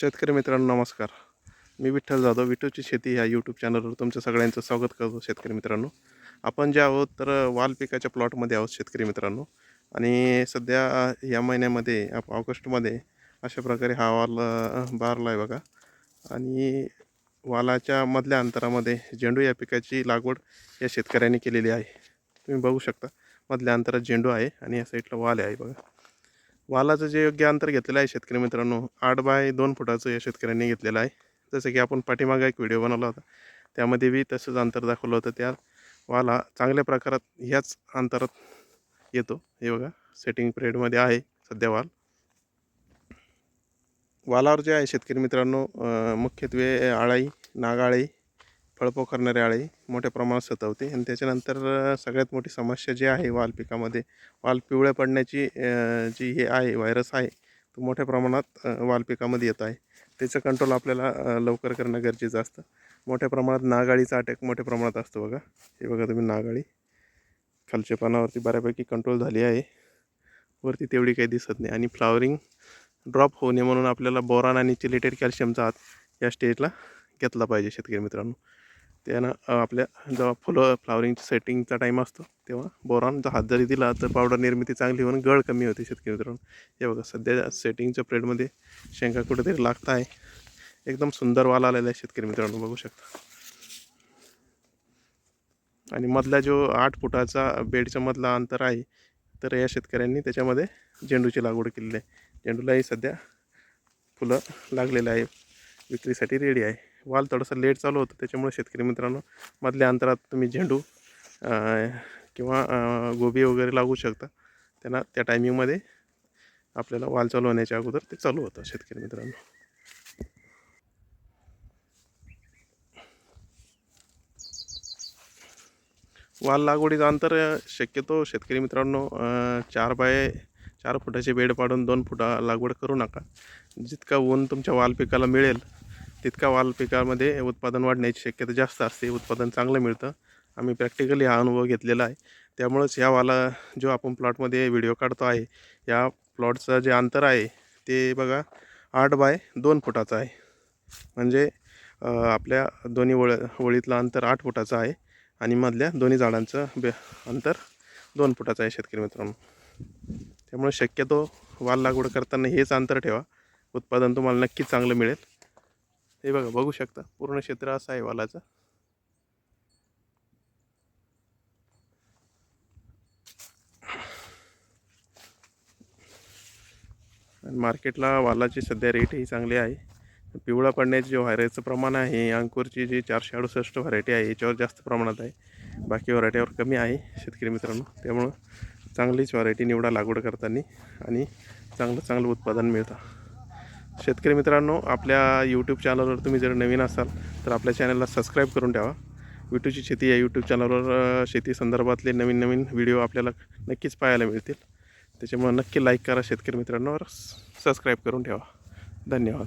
शेतकरी मित्रांनो नमस्कार. मी विठ्ठल जाधव विठूची शेती ह्या यूट्यूब चॅनलवर तुमचं सगळ्यांचं स्वागत करतो शेतकरी मित्रांनो. आपण जे आहोत तर वाल पिकाच्या प्लॉटमध्ये आहोत शेतकरी मित्रांनो. आणि सध्या या महिन्यामध्ये आप- ऑगस्टमध्ये अशा प्रकारे हा वाल बारला आहे बघा. आणि वालाच्या मधल्या अंतरामध्ये झेंडू या पिकाची लागवड या शेतकऱ्यांनी केलेली आहे. तुम्ही बघू शकता मधल्या अंतरात झेंडू आहे आणि या साईडला वाल आहे बघा. वालाचं जे योग्य अंतर घेतलेलं आहे शेतकरी मित्रांनो आठ बाय दोन फुटाचं या शेतकऱ्यांनी घेतलेलं आहे. जसं की आपण पाठीमागा एक व्हिडिओ बनवला होता त्यामध्ये बी तसंच अंतर दाखवलं होतं. त्या वाला चांगल्या प्रकारात ह्याच अंतरात येतो. हे बघा सेटिंग पिरियडमध्ये आहे सध्या वाल. वालावर जे आहे शेतकरी मित्रांनो मुख्यत्वे आळाई नागाळी फळपो करणारे आळी मोठ्या प्रमाणात सतवते. आणि त्याच्यानंतर सगळ्यात मोठी समस्या जी आहे वाल पिकामध्ये वाल पिवळ्या पडण्याची जी हे आहे व्हायरस आहे तो मोठ्या प्रमाणात वाल पिकामध्ये येत आहे. त्याचं कंट्रोल आपल्याला लवकर करणं गरजेचं असतं. मोठ्या प्रमाणात नागाळीचा अटॅक मोठ्या प्रमाणात असतो बघा. हे बघा तुम्ही नागाळी. खालच्या पानावरती बऱ्यापैकी कंट्रोल झाली आहे. वरती तेवढी काही दिसत नाही. आणि फ्लावरिंग ड्रॉप होऊ नये म्हणून आपल्याला बोरान आणि चिलेटेड कॅल्शियमचा हात या स्टेजला घेतला पाहिजे शेतकरी मित्रांनो. त्यानं आपल्या जेव्हा फुलं फ्लावरिंग सेटिंगचा टाईम असतो तेव्हा बोरानचा हात जरी दिला तर पावडर निर्मिती चांगली होऊन गळ कमी होते शेतकरी मित्रांनो. हे बघा सध्या सेटिंगच्या प्रेडमध्ये शेंगा कुठेतरी लागत आहे. एकदम सुंदर वाल आलेला आहे शेतकरी मित्रांनो बघू शकता. आणि मधला जो आठ फुटाचा बेडच्या मधला अंतर आहे तर या शेतकऱ्यांनी त्याच्यामध्ये झेंडूची लागवड केलेली आहे. झेंडूलाही सध्या फुलं लागलेलं आहे. विक्रीसाठी रेडी आहे. वाल थोडंसं लेट चालू होतं त्याच्यामुळे शेतकरी मित्रांनो मधल्या अंतरात तुम्ही झेंडू किंवा गोबी वगैरे लागू शकता. त्यांना त्या टायमिंगमध्ये आपल्याला वाल चालू होण्याच्या अगोदर ते चालू होतं शेतकरी मित्रांनो. वाल लागवडीचं अंतर शक्यतो शेतकरी मित्रांनो चार बाय चार फुटाचे बेड पाडून दोन फुटा लागवड करू नका. जितका ऊन तुमच्या वाल पिकाला मिळेल तितका वाल पिकामध्ये उत्पादन वाढण्याची शक्यता जास्त असते उत्पादन चांगलं मिळतं. आम्ही प्रॅक्टिकली हा अनुभव घेतलेला आहे. त्यामुळंच ह्या वाला जो आपण प्लॉटमध्ये व्हिडिओ काढतो आहे या प्लॉटचं जे अंतर आहे ते बघा आठ बाय दोन फुटाचं आहे. म्हणजे आपल्या दोन्ही वळ वळीतलं अंतर आठ फुटाचं आहे आणि मधल्या दोन्ही झाडांचं बे अंतर दोन फुटाचं आहे शेतकरी मित्रांनो. त्यामुळे शक्यतो वाल लागवड करताना हेच अंतर ठेवा. उत्पादन तुम्हाला नक्कीच चांगलं मिळेल. हे बघा बघू शकता. पूर्ण क्षेत्र असं आहे वालाचं. आणि मार्केटला वालाची सध्या रेटही चांगली आहे. पिवळा पडण्याचे जे व्हायरचं प्रमाण आहे अंकुरची जी चारशे अडुसष्ट व्हरायटी आहे याच्यावर जास्त प्रमाणात आहे. बाकी व्हरायटीवर कमी आहे शेतकरी मित्रांनो. त्यामुळं चांगलीच व्हरायटी निवडा लागवड करताना आणि चांगलं चांगलं उत्पादन मिळतं. शेतकरी मित्रांनो आपल्या यूट्यूब चॅनलवर तुम्ही जर नवीन असाल तर आपल्या चॅनलला सबस्क्राईब करून ठेवा. विटूची शेती या यूट्यूब चॅनलवर शेती संदर्भातले नवीन नवीन व्हिडिओ आपल्याला नक्कीच पाहायला मिळतील. त्याच्यामुळे नक्की लाईक करा शेतकरी मित्रांनो सबस्क्राईब करून ठेवा. धन्यवाद.